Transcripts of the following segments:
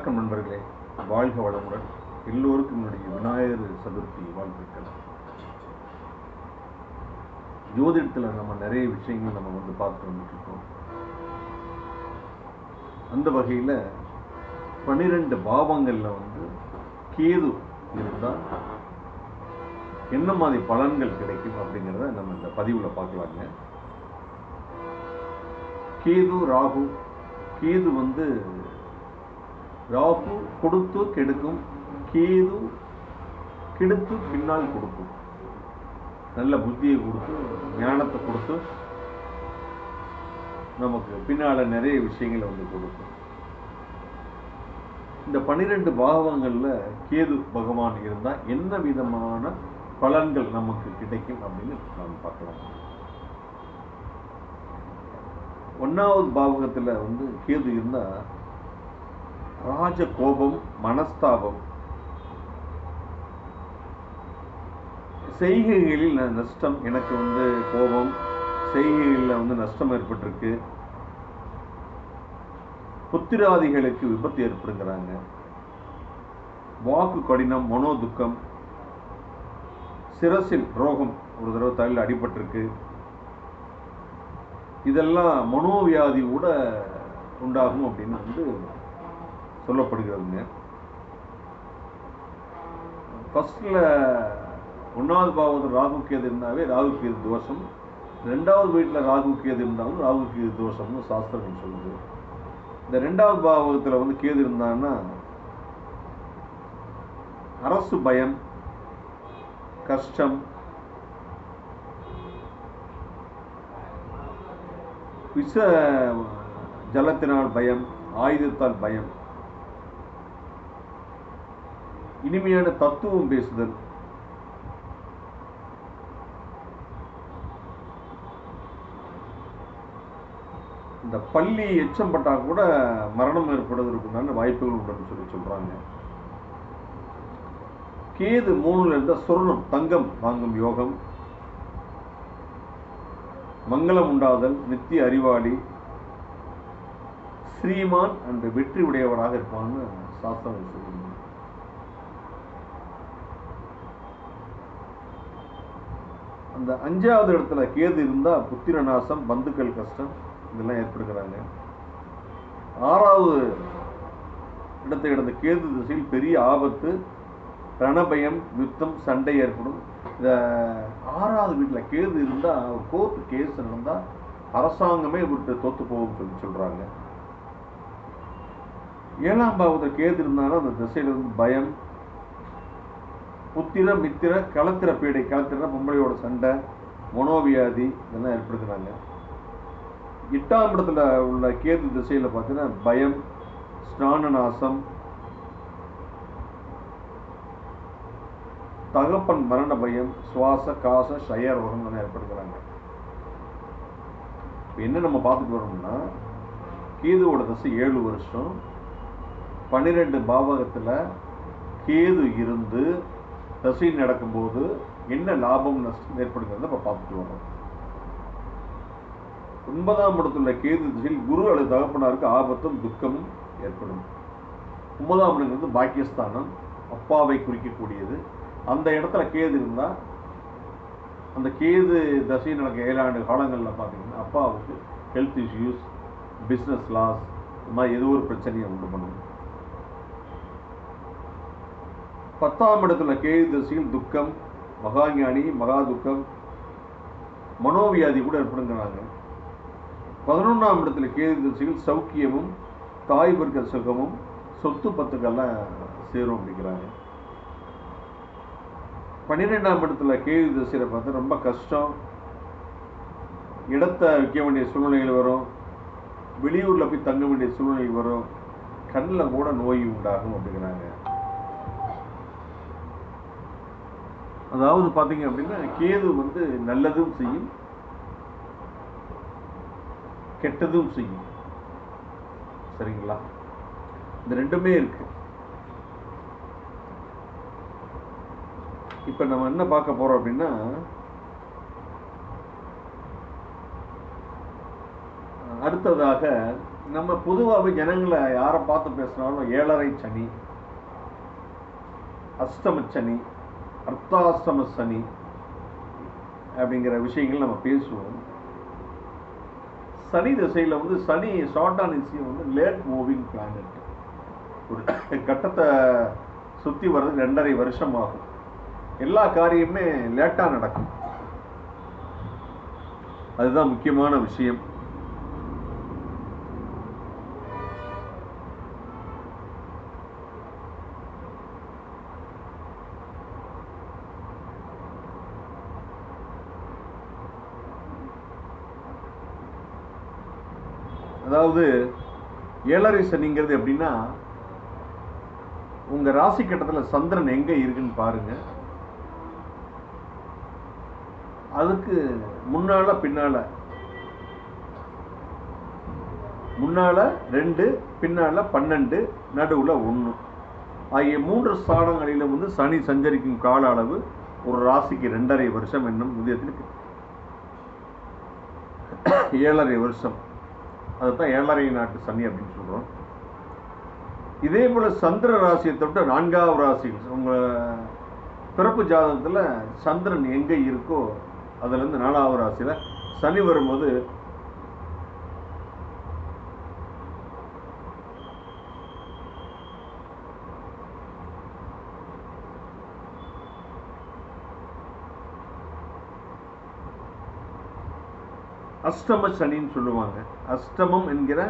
வணக்கம் நண்பர்களே. வாழ்க வளமுடன். எல்லோருக்கும் என்னுடைய விநாயகர் சதுர்த்தி வாழ்த்துக்கள். ஜோதிடத்தில் நம்ம நிறைய விஷயங்கள் நம்ம வந்து பார்த்து வந்துட்டுருக்கோம் அந்த வகையில் பன்னிரெண்டு பாவங்களில் வந்து கேது இருந்தால் என்ன மாதிரி பலன்கள் கிடைக்கும் அப்படிங்கிறத நம்ம இந்த பதிவில் பார்க்கலாங்க. கேது ராகு கேது வந்து ராகு கொடுத்து கெடுக்கும் கேது கெடுத்து பின்னால் கொடுக்கும். நல்ல புத்தியை கொடுத்து ஞானத்தை கொடுத்து நமக்கு பின்னால நிறைய விஷயங்களை வந்து கொடுக்கும். இந்த பன்னிரெண்டு பாகவங்களில் கேது பகவான் இருந்தால் என்ன விதமான பலன்கள் நமக்கு கிடைக்கும் அப்படின்னு நாம் பார்க்கலாம். ஒன்னாவது பாவகத்தில் வந்து கேது இருந்தால் ராஜ கோபம் மனஸ்தாபம். செய்கைகளில் நஷ்டம் எனக்கு வந்து கோபம். செய்கைகளில் வந்து நஷ்டம் ஏற்பட்டிருக்கு. புத்திராதிகளுக்கு விபத்து ஏற்படுங்கிறாங்க வாக்கு கடினம் மனோதுக்கம் சிரசில் ரோகம் ஒரு தடவை தலையில் அடிபட்டிருக்கு. இதெல்லாம் மனோவியாதி கூட உண்டாகும் அப்படின்னு வந்து சொல்லப்படுகிறதுங்க ஃபர்ஸ்ட்ல ஒன்றாவது பாவத்தில் ராகு கேது இருந்தாவே ராகு கேது தோஷம். ரெண்டாவது வீட்டில் ராகு கேது இருந்தாலும் ராகு கேது தோஷம்னு சாஸ்திரம் சொல்லுது. இந்த ரெண்டாவது பாவகத்தில் வந்து கேது இருந்தான்னா அரசு பயம் கஷ்டம் விஷ ஜலத்தினால் பயம் ஆயுதத்தால் பயம் இனிமையான தத்துவம் பேசுதல். இந்த பள்ளி எச்சம் பட்டா கூட மரணம் ஏற்படுவதற்குண்டான வாய்ப்புகள் உண்டுன்னு சொல்லி சொல்றாங்க. கேது மூணுல இருந்த சொர்ணம் தங்கம் வாங்கும் யோகம். மங்களம் உண்டாதல் நித்திய அறிவாளி. ஸ்ரீமான் அந்த வெற்றி உடையவராக இருப்பான்னு சாஸ்திரம் சொல்லுங்க அந்த அஞ்சாவது இடத்துல கேது இருந்தால் புத்திர நாசம் பந்துக்கள் கஷ்டம் இதெல்லாம் ஏற்படுகிறாங்க. ஆறாவது இடத்தை இடந்த கேது திசையில் பெரிய ஆபத்து ரணபயம் யுத்தம் சண்டை ஏற்படும். இந்த ஆறாவது வீட்டில் கேது இருந்தால் கோர்ட்டு கேஸ் நடந்தால் அரசாங்கமே விட்டு தோத்து போகும் சொல்லி சொல்கிறாங்க ஏழாம் பாவத்தில் கேது இருந்தாலும் அந்த திசையில் இருந்து பயம் புத்திர மித்திர களத்திர பீடை களத்திர பொம்பளையோட சண்டை மனோவியாதி இதெல்லாம் ஏற்படுத்துகிறாங்க எட்டாம் இடத்துல உள்ள கேது திசையில பார்த்தீங்கன்னா பயம் ஸ்நான நாசம் தகப்பன் மரண பயம் சுவாச காச ஷய ரோகம் எல்லாம் ஏற்படுத்துறாங்க. என்ன நம்ம பார்த்துட்டு வரோம்னா கேதுவோட தசை ஏழு வருஷம் பன்னிரெண்டு பாவகத்துல கேது இருந்து தசை நடக்கும்போது என்ன லாபம் நஷ்டம் ஏற்படுகிறது நம்ம பார்த்துட்டு வரோம் ஒன்பதாம் இடத்துல கேது திசையில் குரு அல்லது தகப்பனாருக்கு ஆபத்தும் துக்கமும் ஏற்படும். ஒன்பதாம் இடங்கிறது பாக்கியஸ்தானம் அப்பாவை குறிக்கக்கூடியது. அந்த இடத்துல கேது இருந்தால் அந்த கேது தசை நடக்க ஏழாண்டு காலங்களில் பார்த்தீங்கன்னா அப்பாவுக்கு ஹெல்த் இஷ்யூஸ் பிஸ்னஸ் லாஸ் இந்த மாதிரி ஏதோ ஒரு பிரச்சனையை உண்டு பண்ணும் பத்தாம் இடத்துல கேது தசையில் துக்கம் மகாஞானி மகா துக்கம் மனோவியாதி கூட ஏற்படுங்கிறாங்க பதினொன்றாம் இடத்துல கேது திசையில் சௌக்கியமும் தாய் வர்க்க சுகமும் சொத்து பத்துக்கெல்லாம் சேரும் அப்படிங்கிறாங்க. பன்னிரெண்டாம் இடத்துல கேது திசையில் பார்த்தா ரொம்ப கஷ்டம். இடத்தை விற்க வேண்டிய சூழ்நிலைகள் வரும். வெளியூரில் போய் தங்க வேண்டிய சூழ்நிலை வரும். கண்ணில் கூட நோய் உண்டாகும் அப்படிங்கிறாங்க. அதாவது பார்த்தீங்க அப்படின்னா கேது வந்து நல்லதும் செய்யும் கெட்டதும் செய்யும். சரிங்களா? இந்த ரெண்டுமே இருக்கு. இப்ப நம்ம என்ன பார்க்க போறோம் அப்படின்னா அடுத்ததாக நம்ம பொதுவாகவே ஜனங்களை யாரை பார்த்து பேசினாலும் ஏழரை சனி அஷ்டம சனி அர்த்தாஷ்டம சனி அப்படிங்கிற விஷயங்கள் நம்ம பேசுவோம். சனி திசையில் வந்து சனி ஷார்ட் ஆன் வந்து லேட் மூவிங் பிளானட் ஒரு கட்டத்தை சுற்றி வர்றது ரெண்டரை வருஷம் ஆகும் எல்லா காரியமுமே லேட்டாக நடக்கும். அதுதான் முக்கியமான விஷயம். அதாவது ஏழரை சனிங்கிறது எப்படின்னா உங்க ராசி கட்டத்தில் சந்திரன் எங்க இருக்குன்னு பாருங்க. அதுக்கு முன்னால பின்னால. முன்னால ரெண்டு பின்னால பன்னெண்டு நடுவுல ஒன்று ஆகிய மூன்று ஸ்தானங்களிலும் வந்து சனி சஞ்சரிக்கும் கால அளவு ஒரு ராசிக்கு ரெண்டரை வருஷம் என்னும் விதத்தில் ஏழரை வருஷம். அதுதான் ஏழரை நாட்டு சனி அப்படின்னு சொல்கிறோம் இதே போல் சந்திர ராசியை தொட்டு நான்காவது ராசி உங்கள் பிறப்பு ஜாதகத்தில் சந்திரன் எங்கே இருக்கோ அதுலேருந்து நாலாவது ராசியில் சனி வரும்போது அஷ்டம சனின்னு சொல்லுவாங்க. அஷ்டமம் என்கிற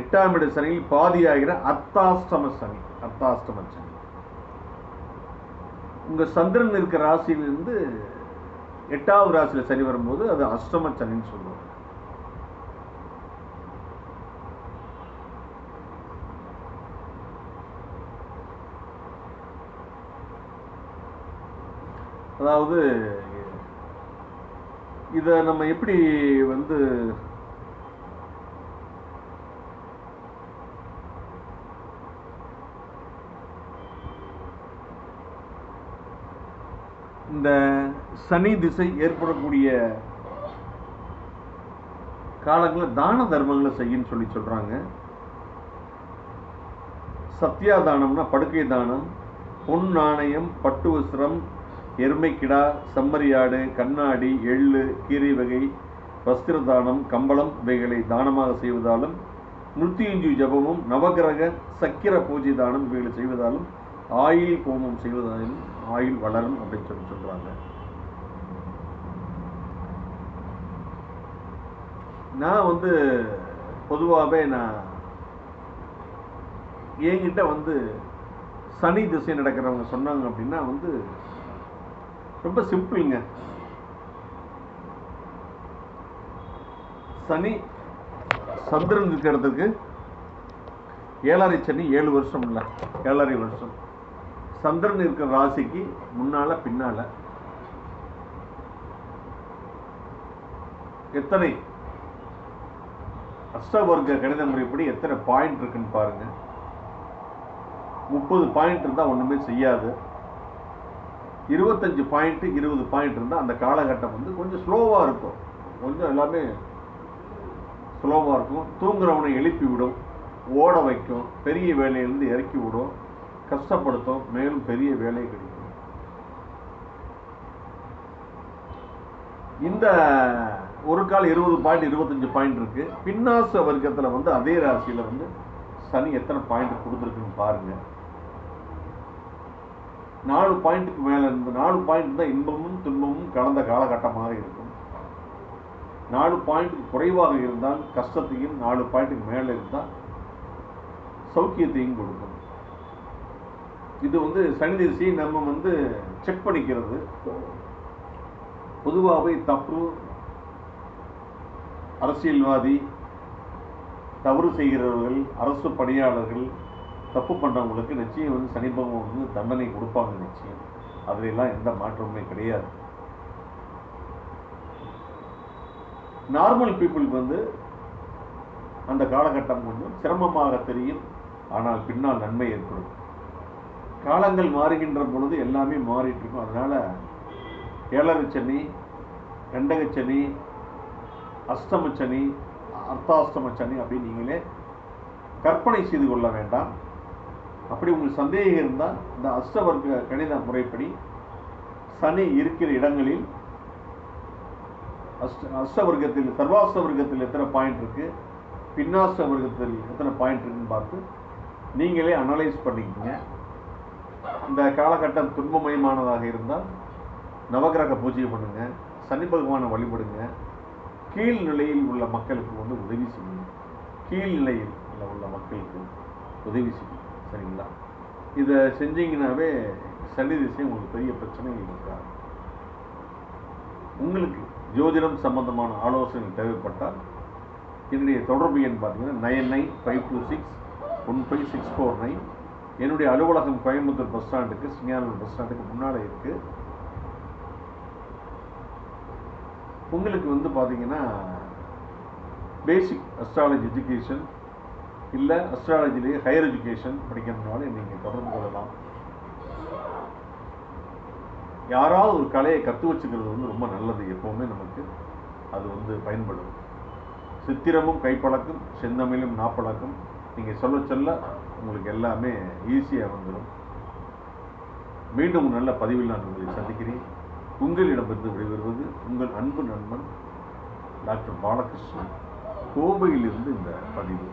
எட்டாம் இட சனியில் பாதியாகிற அர்த்தாஷ்டம சனி அர்த்தாஷ்டம சனி. உங்க சந்திரன் இருக்கிற ராசியிலிருந்து எட்டாவது ராசியில் சனி வரும்போது அது அஷ்டம சனின்னு சொல்லுவாங்க. அதாவது இதை நம்ம எப்படி வந்து இந்த சனி திசை ஏற்படக்கூடிய காலங்களில் தான தர்மங்களை செய்யன்னு சொல்லி சொல்கிறாங்க சத்யா தானம்னா படுக்கை தானம் பொன் நாணயம் பட்டு வஸ்திரம் எருமைக்கிடா செம்மறியாடு கண்ணாடி எள்ளு கீரை வகை வஸ்திர தானம் கம்பளம் இவைகளை தானமாக செய்வதாலும் மிருத்யுஞ்சு ஜபமும் நவகிரக சக்கிர பூஜை தானம் இவைகளை செய்வதாலும் ஆயில் ஹோமம் செய்வதாலும் ஆயில் வளரும் அப்படின்னு சொல்லி சொல்கிறாங்க நான் வந்து பொதுவாகவே நான் என்கிட்ட வந்து சனி திசை நடக்கிறவங்க சொன்னாங்க அப்படின்னா வந்து ரொம்ப சிம்பிள்ங்க சனி சந்திரன் இருக்கிறதுக்கு ஏழரை சனி ஏழு வருஷம் இல்லை ஏழரை வருஷம். சந்திரன் இருக்கிற ராசிக்கு முன்னால பின்னால எத்தனை அஷ்டவர்க்க கணித முறைப்படி எத்தனை பாயிண்ட் இருக்குன்னு பாருங்க. முப்பது பாயிண்ட் இருந்தால் ஒன்றுமே செய்யாது. இருபத்தஞ்சு பாயிண்ட்டு இருபது பாயிண்ட் இருந்தால் அந்த காலகட்டம் வந்து கொஞ்சம் ஸ்லோவாக இருக்கும். கொஞ்சம் எல்லாமே ஸ்லோவாக இருக்கும். தூங்குறவனை எழுப்பி விடும் ஓட வைக்கும். பெரிய வேலையிலேருந்து இறக்கி விடும். கஷ்டப்படுத்தும். மேலும் பெரிய வேலை கிடைக்கும். இந்த ஒரு கால் இருபது பாயிண்ட் இருபத்தஞ்சு பாயிண்ட் இருக்கு. பின்னாச வர்க்கத்தில் வந்து அதே ராசியில் வந்து சனி எத்தனை பாயிண்ட் கொடுத்துருக்குன்னு பாருங்கள் நாலு பாயிண்ட்டுக்கு மேலே இருந்து நாலு பாயிண்ட் தான் இன்பமும் துன்பமும் கலந்த காலகட்டமாக இருக்கும். நாலு பாயிண்ட்டுக்கு குறைவாக இருந்தால் கஷ்டத்தையும் நாலு பாயிண்ட்டுக்கு மேலே இருந்தால் சௌக்கியத்தையும் கொடுக்கும். இது வந்து சனி நம்ம வந்து செக் பண்ணிக்கிறது. பொதுவாகவே தப்பு அரசியல்வாதி தவறு செய்கிறவர்கள் அரசு பணியாளர்கள் தப்பு பண்ணுறவங்களுக்கு நிச்சயம் வந்து சனி பகவான் வந்து தண்டனை கொடுப்பாங்க நிச்சயம். அதுலெல்லாம் எந்த மாற்றமுமே கிடையாது. நார்மல் பீப்புளுக்கு வந்து அந்த காலகட்டம் கொஞ்சம் சிரமமாக தெரியும். ஆனால் பின்னால் நன்மை ஏற்படும். காலங்கள் மாறுகின்ற பொழுது எல்லாமே மாறிட்டு இருக்கும். அதனால ஏழரை சனி கண்டக சனி அஷ்டம சனி அர்த்தாஷ்டம சனி அப்படின்னு நீங்களே கற்பனை செய்து கொள்ள வேண்டாம். அப்படி உங்களுக்கு சந்தேகம் இருந்தால் இந்த அஷ்டவர்க்க கணித முறைப்படி சனி இருக்கிற இடங்களில் அஷ்ட அஷ்டவர்க்கத்தில் சர்வாஷ்ட வர்க்கத்தில் எத்தனை பாயிண்ட் இருக்குது பின்னாஷ்ட வர்க்கத்தில் எத்தனை பாயிண்ட் இருக்குன்னு பார்த்து நீங்களே அனலைஸ் பண்ணிக்கங்க. இந்த காலகட்டம் துன்பமயமானதாக இருந்தால் நவகிரக பூஜை பண்ணுங்க சனி பகவானை வழிபடுங்க. கீழ் நிலையில் உள்ள மக்களுக்கு வந்து உதவி செய்யுங்க. கீழ்நிலையில் உள்ள மக்களுக்கு உதவி செய்யுங்க. சரிங்களா? இதை செஞ்சீங்கன்னாவே சனி திசை உங்களுக்கு பெரிய பிரச்சனைகள் இருக்காது உங்களுக்கு ஜோதிடம் சம்பந்தமான ஆலோசனை தேவைப்பட்டால் என்னுடைய தொடர்பு எண் பார்த்தீங்கன்னா nine nine five two six one five six four nine. என்னுடைய அலுவலகம் கோயம்புத்தூர் பஸ் ஸ்டாண்டுக்கு சிங்கானூர் பஸ் ஸ்டாண்டுக்கு முன்னால் இருக்குது உங்களுக்கு வந்து பார்த்தீங்கன்னா பேசிக் அஸ்ட்ராலஜி எஜுகேஷன் இல்லை அஸ்ட்ராலஜிலேயே ஹையர் எஜுகேஷன் படிக்கணும்னாலும் நீங்கள் தொடர்பு கொள்ளலாம். யாராவது ஒரு கலையை கற்று வச்சுக்கிறது வந்து ரொம்ப நல்லது. எப்போவுமே நமக்கு அது வந்து பயன்படும். சித்திரமும் கைப்பழக்கம் செந்தமிழும் நாப்பழக்கம் நீங்கள் சொல்ல சொல்ல உங்களுக்கு எல்லாமே ஈஸியாக வந்துடும் மீண்டும் நல்ல பதிவில் நான் உங்களை சந்திக்கிறேன். உங்களிடமிருந்து விடைபெறுவது உங்கள் அன்பு நண்பன் டாக்டர் பாலகிருஷ்ணன். கோபையிலிருந்து இந்த பதிவு.